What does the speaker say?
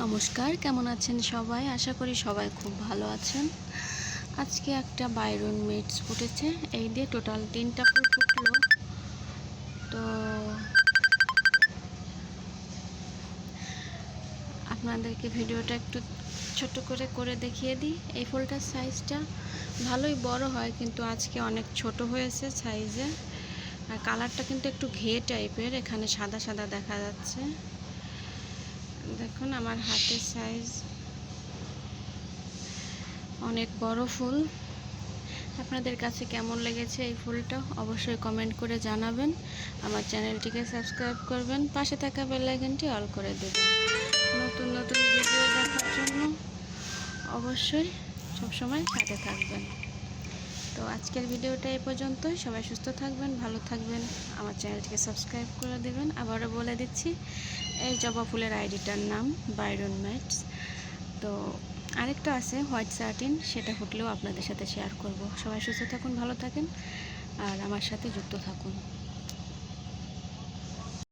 নমস্কার, কেমন আছেন সবাই? আশা করি সবাই খুব ভালো আছেন। আজকে একটা বাইরন মিটস ফুটেছে এই দিয়ে টোটাল তিনটা ফুল ফুটলো তো আপনাদেরকে ভিডিওটা একটু ছোট করে করে দেখিয়ে দিই। এই ফুলটার সাইজটা ভালোই বড় হয়, কিন্তু আজকে অনেক ছোট হয়েছে সাইজে আর কালারটা কিন্তু একটু ঘে টাইপের এখানে সাদা সাদা দেখা যাচ্ছে। দেখুন, আমার হাতের সাইজ অনেক বড় ফুল। আপনাদের কাছে কেমন লেগেছে এই ফুলটা অবশ্যই কমেন্ট করে জানাবেন। আমার চ্যানেলটিকে সাবস্ক্রাইব করবেন। পাশে থাকা বেল আইকনটি অল করে দেবেন। নতুন নতুন ভিডিও দেখার জন্য অবশ্যই সবসময় সাথে থাকবেন। তো আজকের ভিডিওটা এই পর্যন্তই। সবাই সুস্থ থাকবেন, ভালো থাকবেন। আমার চ্যানেলটিকে সাবস্ক্রাইব করে দেবেন। আবারও বলে দিচ্ছি এই জবা ফুলের আইডিটার নাম বাইরন ম্যাটস। তো আরেকটা আছে হোয়াইট সার্টিন, সেটা ফুটলেও আপনাদের সাথে শেয়ার করব। সবাই সুস্থ থাকুন, ভালো থাকেন, আর আমার সাথে যুক্ত থাকুন।